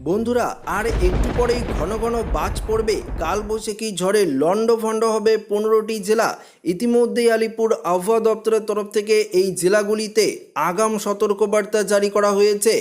বন্ধুরা, আর একটু পরেই ঘন ঘন বাজ পড়বে, কালবৈশাখী ঝড়ে লণ্ডভণ্ড হবে পনেরোটি জেলা। ইতিমধ্যেই আলিপুর আবহাওয়া দপ্তরের তরফ থেকে এই জেলাগুলিতে আগাম সতর্কবার্তা জারি করা হয়েছে।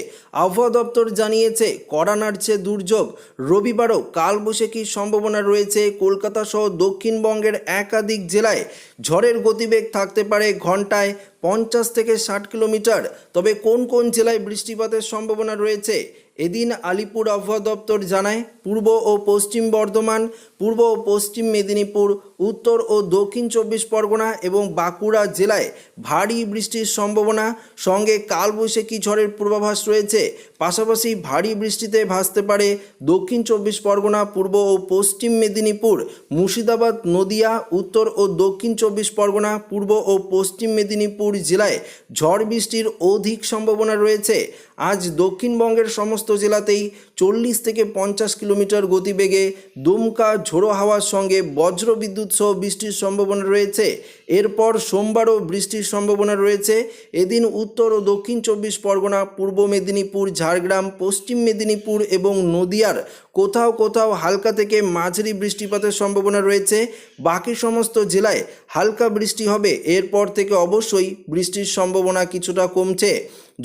আবহাওয়া দপ্তর জানিয়েছে, কড়া নাড়ছে দুর্যোগ। রবিবারও কালবৈশাখীর সম্ভাবনা রয়েছে। কলকাতা সহ দক্ষিণবঙ্গের একাধিক জেলায় ঝড়ের গতিবেগ থাকতে পারে ঘন্টায় পঞ্চাশ থেকে ষাট কিলোমিটার। তবে কোন কোন জেলায় বৃষ্টিপাতের সম্ভাবনা রয়েছে এদিন আলিপুর আবহাওয়া দপ্তর জানায় পূর্ব ও পশ্চিম বর্ধমান, পূর্ব ও পশ্চিম মেদিনীপুর, উত্তর ও দক্ষিণ চব্বিশ পরগনা এবং বাঁকুড়া জেলায় ভারী বৃষ্টির সম্ভাবনা। সঙ্গে কালবৈশাখী ঝড়ের পূর্বাভাস রয়েছে। পাশাপাশি ভারী বৃষ্টিতে ভাসতে পারে দক্ষিণ চব্বিশ পরগনা, পূর্ব ও পশ্চিম মেদিনীপুর, মুর্শিদাবাদ, নদিয়া, উত্তর ও দক্ষিণ চব্বিশ পরগনা, পূর্ব ও পশ্চিম মেদিনীপুর জেলায় ঝড় বৃষ্টির অধিক সম্ভাবনা রয়েছে। আজ দক্ষিণবঙ্গের সমস্ত জেলাতেই চল্লিশ থেকে পঞ্চাশ কিলোমিটার গতিবেগে দুমকা ঝোড়ো হাওয়ার সঙ্গে বজ্র বিদ্যুৎ সহ বৃষ্টির সম্ভাবনা রয়েছে। এরপর সোমবারও বৃষ্টির সম্ভাবনা রয়েছে। এদিন উত্তর ও দক্ষিণ চব্বিশ পরগনা, পূর্ব মেদিনীপুর, ঝাড়গ্রাম, পশ্চিম মেদিনীপুর এবং নদিয়ার কোথাও কোথাও হালকা থেকে মাঝারি বৃষ্টিপাতের সম্ভাবনা রয়েছে। বাকি সমস্ত জেলায় হালকা বৃষ্টি হবে। এরপর থেকে অবশ্যই বৃষ্টির সম্ভাবনা কিছুটা কমছে।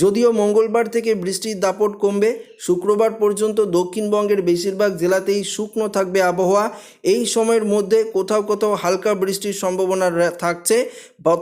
যদিও মঙ্গলবার থেকে বৃষ্টির দাপট কমবে, শুক্রবার পর্যন্ত দক্ষিণবঙ্গের বেশিরভাগ জেলাতেই শুকনো থাকবে আবহাওয়া। এই সময়ের মধ্যে কোথাও কোথাও হালকা বৃষ্টির সম্ভাবনা থাকছে।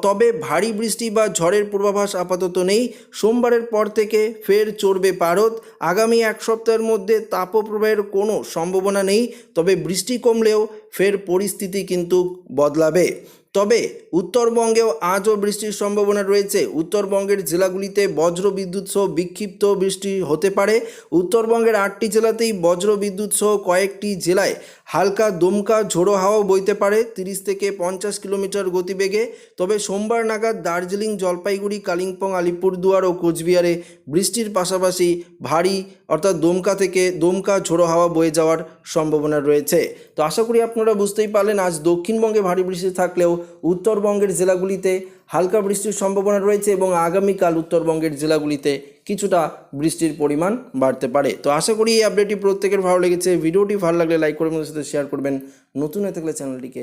তবে ভারী বৃষ্টি বা ঝড়ের পূর্বাভাস আপাতত নেই। সোমবারের পর থেকে ফের চড়বে পারদ আগামী এক সপ্তাহের মধ্যে তাপপ্রবাহের কোনো সম্ভাবনা নেই তবে বৃষ্টি কমলেও ফের পরিস্থিতি কিন্তু বদলাবে। তবে উত্তরবঙ্গেও আজও বৃষ্টির সম্ভাবনা রয়েছে। উত্তরবঙ্গের জেলাগুলিতে বজ্র বিদ্যুৎ সহ বিক্ষিপ্ত বৃষ্টি হতে পারে। উত্তরবঙ্গের আটটি জেলাতেই বজ্র বিদ্যুৎ সহ কয়েকটি জেলায় হালকা দমকা ঝোড়ো হাওয়াও বইতে পারে। তিরিশ থেকে পঞ্চাশ কিলোমিটার গতিবেগে। তবে সোমবার নাগাদ দার্জিলিং, জলপাইগুড়ি, কালিম্পং, আলিপুরদুয়ার ও কোচবিহারে বৃষ্টির পাশাপাশি ভারী অর্থাৎ দমকা থেকে দমকা ঝোড়ো হাওয়া বয়ে যাওয়ার সম্ভাবনা রয়েছে। তো আশা করি আপনারা বুঝতেই পারলেন, আজ দক্ষিণবঙ্গে ভারী বৃষ্টি থাকলেও উত্তরবঙ্গের জেলাগুলিতে হালকা বৃষ্টির সম্ভাবনা রয়েছে এবং আগামীকাল উত্তরবঙ্গের জেলাগুলিতে কিছুটা বৃষ্টির পরিমাণ বাড়তে পারে। তো আশা করি এই আপডেটটি প্রত্যেকের ভালো লেগেছে। ভিডিওটি ভালো লাগলে লাইক করে আমাদের সাথে শেয়ার করবেন। নতুন হয়ে থাকলে চ্যানেলটিকে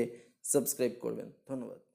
সাবস্ক্রাইব করবেন। ধন্যবাদ।